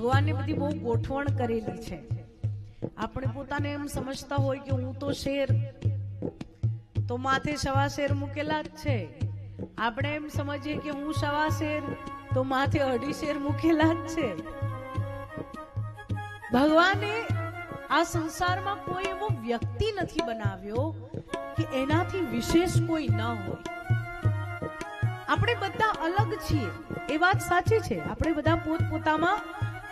ભગવાને બધી બહુ ગોઠવણ કરેલી છે. આપણે પોતાને એમ સમજતા હોય કે હું તો શેર, તો માથે સવા શેર મૂકેલા જ છે. આપણે એમ સમજીએ કે હું સવા શેર, તો માથે અઢી શેર મૂકેલા જ છે. ભગવાને આ સંસારમાં કોઈ એવો વ્યક્તિ નથી બનાવ્યો કે એનાથી વિશેષ કોઈ ન હોય. આપણે બધા અલગ છીએ. એ વાત સાચી છે. આપણે બધા પોતપોતામાં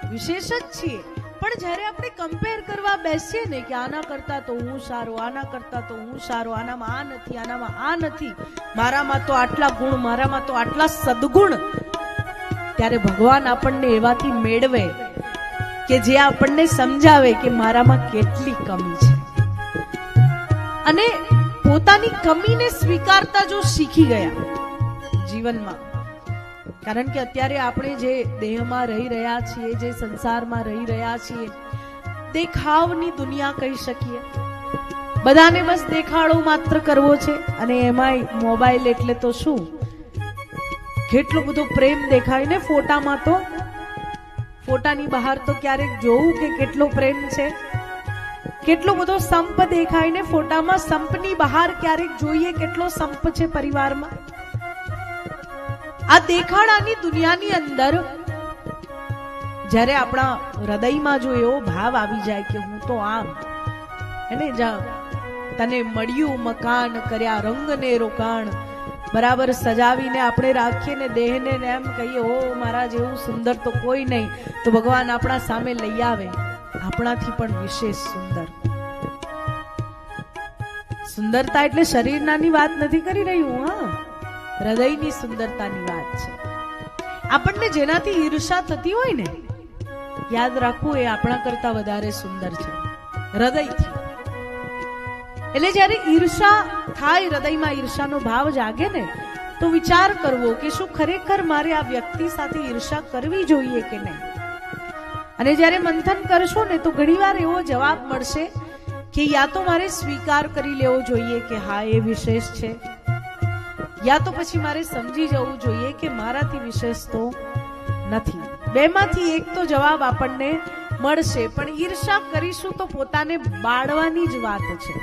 વિશેષ જ છીએ પણ જ્યારે આપણે કમ્પેર કરવા બેસીએ ને કે આના કરતા તો હું સારો, આના કરતા તો હું સારો, આનામાં આ નથી, આનામાં આ નથી, મારામાં તો આટલા ગુણ, મારામાં તો આટલા સદગુણ, ત્યારે ભગવાન આપણને એવાથી મેળવે કે જે આપણને સમજાવે કે મારામાં કેટલી કમી છે. અને પોતાની કમીને સ્વીકારતા જો શીખી ગયા જીવનમાં કારણ કે અત્યારે આપણે જે દેહમાં રહી રહ્યા છીએ, જે સંસારમાં રહી રહ્યા છીએ, દેખાવની દુનિયા કહી શકીએ. બધાને બસ દેખાડો માત્ર કરવો છે. અને એમાંય મોબાઈલ એટલે તો શું? કેટલો બધો પ્રેમ દેખાય ને ફોટામાં તો? ફોટાની બહાર તો ક્યારેક જોવું કે કેટલો પ્રેમ છે? કેટલો બધો સંપ દેખાય ને ફોટામાં? સંપની બહાર ક્યારેક જોઈએ કેટલો સંપ છે પરિવારમાં? આ દેખાડાની દુનિયાની અંદર જ્યારે આપણા હૃદયમાં જો એવો ભાવ આવી જાય કે હું તો આમ, એને જા તને મળ્યું મકાન કર્યા, રંગને રોકાણ, બરાબર સજાવીને આપણે રાખીએ ને દેહને ને એમ કહીએ, ઓ મારા જેવું સુંદર તો કોઈ નહીં. તો ભગવાન આપણા સામે લઈ આવે. આપણાથી પણ વિશેષ સુંદર. સુંદરતા એટલે શરીરનાની વાત નથી કરી રહી હું હા. હૃદયની સુંદરતાની વાત છે. આપણને જેનાથી ઈર્ષા થતી હોય ને, યાદ રાખવું એ આપણા કરતા વધારે સુંદર છે. હૃદયથી. એટલે જ્યારે ઈર્ષા થાય, હૃદયમાં ઈર્ષાનો ભાવ જાગે ને, તો વિચાર કરવો કે શું ખરેખર મારે આ વ્યક્તિ સાથે ઈર્ષા કરવી જોઈએ કે નહીં? અને જ્યારે મંથન કરશો ને, તો ઘણીવાર એવો જવાબ મળશે કે યા તો મારે સ્વીકાર કરી લેવો જોઈએ કે હા, એ વિશેષ છે. યા તો પછી મારે સમજી જવું જોઈએ કે મારાથી વિશેષ તો નથી. બેમાંથી એક તો જવાબ આપણને મળશે, પણ ઈર્ષા કરીશું તો પોતાને બાળવાની જ વાત છે.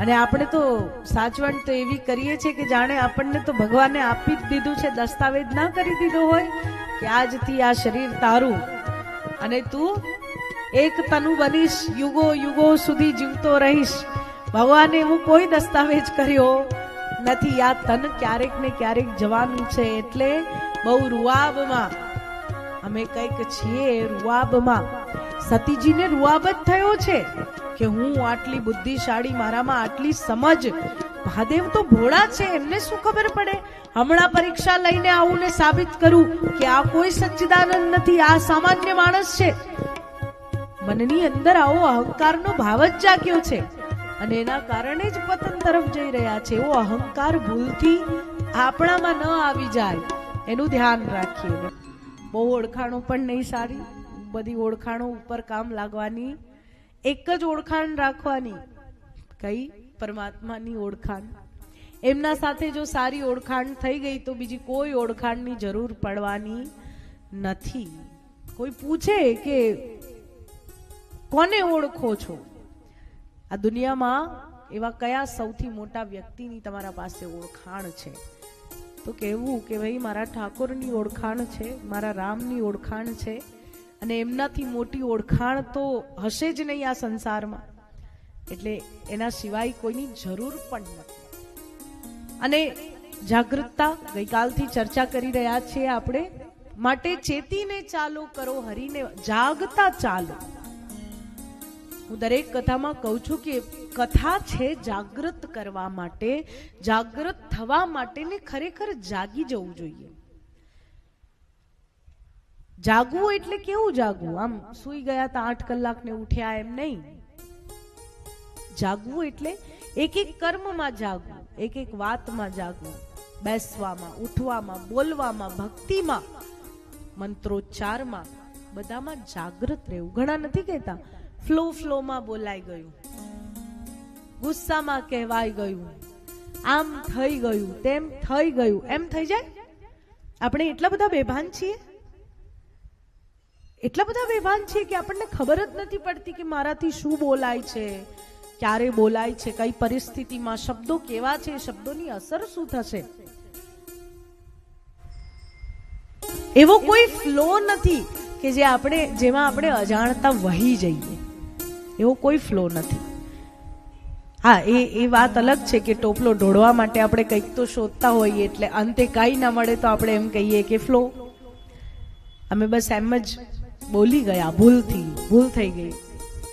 અને આપણે તો સાચવણ તો એવી કરીએ છીએ કે જાણે આપણને તો ભગવાને આપી જ દીધું છે, દસ્તાવેજ ના કરી દીધો હોય કે આજથી આ શરીર તારું. અને તું એક તનુ બનીશ, યુગો યુગો સુધી જીવતો રહીશ. ભગવાને એવું કોઈ દસ્તાવેજ કર્યો નથી. આ તન ક્યારેક ને ક્યારેક જવાનું છે એટલે બહુ રૂઆબમાં. અમે કંઈક છીએ રૂઆબમાં. સતીજીને રૂઆબ જ થયો છે કે હું આટલી બુદ્ધિશાળી, મારામાં આટલી સમજ. મહાદેવ તો ભોળા છે, એમને શું ખબર પડે? હમણાં પરીક્ષા લઈને આવું ને સાબિત કરું કે આ કોઈ સચ્ચિદાનંદ નથી, આ સામાન્ય માણસ છે. મનની અંદર આવો અહંકારનો ભાવ જ જાગ્યો છે. અને એના કારણે જ પતન તરફ જઈ રહ્યા છે. એવો અહંકાર ભૂલથી આપણામાં ન આવી જાય એનું ધ્યાન રાખીએ. બહુ ઓળખાણો પણ નહીં સારી. બધી ઓળખાણો ઉપર કામ લાગવાની, એક જ ઓળખાણ રાખવાની. કઈ? પરમાત્માની ઓળખાણ. એમના સાથે જો સારી ઓળખાણ થઈ ગઈ તો બીજી કોઈ ઓળખાણની જરૂર પડવાની નથી. કોઈ પૂછે કે કોને ઓળખો છો? આ દુનિયામાં એવા કયા સૌથી મોટા વ્યક્તિની તમારા પાસે ઓળખાણ છે? તો કહેવું કે ભાઈ, મારા ઠાકોરની ઓળખાણ છે, મારા રામની ઓળખાણ છે, અને એમનાથી મોટી ઓળખાણ તો હશે જ નહીં આ સંસારમાં. એટલે એના સિવાય કોઈની જરૂર પણ નથી. અને જાગૃતતા ગઈકાલથી ચર્ચા કરી રહ્યા છીએ આપણે. માટે ચેતીને ચાલો કરો, હરીને જાગતા ચાલો. હું દરેક કથામાં કહું છું કે કથા છે જાગૃત કરવા માટે જાગૃત થવા માટે ખરેખર જાગી જવું જોઈએ. જાગવું એટલે કેવું જાગવું? આમ સુઈ ગયા તા આઠ કલાક ને ઉઠ્યા એમ નહીં. જાગવું એટલે એક એક કર્મમાં જાગવું, એક એક વાતમાં જાગવું, બેસવામાં, ઉઠવામાં, બોલવામાં, ભક્તિમાં, મંત્રોચ્ચારમાં બધામાં જાગૃત રહેવું. ઘણા નથી કહેતા ફ્લો ફ્લોમાં બોલાઈ ગયું. ગુસ્સામાં કહેવાય ગયું. આમ થઈ ગયું, તેમ થઈ ગયું. એમ થઈ જાય? આપણે એટલા બધા બેભાન છીએ? એટલા બધા બેભાન છીએ કે આપણને ખબર જ નથી પડતી કે મારાથી શું બોલાય છે, ક્યારે બોલાય છે, કઈ પરિસ્થિતિમાં, શબ્દો કેવા છે, શબ્દોની અસર શું થશે? એવો કોઈ ફ્લો નથી કે જે આપણે, જેમાં આપણે અજાણતા વહી જઈએ. એવો કોઈ ફ્લો નથી. હા, એ એ વાત અલગ છે કે ટોપલો ઢોળવા માટે આપણે કંઈક તો શોધતા હોઈએ એટલે અંતે કાંઈ ના મળે તો આપણે એમ કહીએ કે ફ્લો અમે બસ એમ જ બોલી ગયા, ભૂલથી, ભૂલ થઈ ગઈ.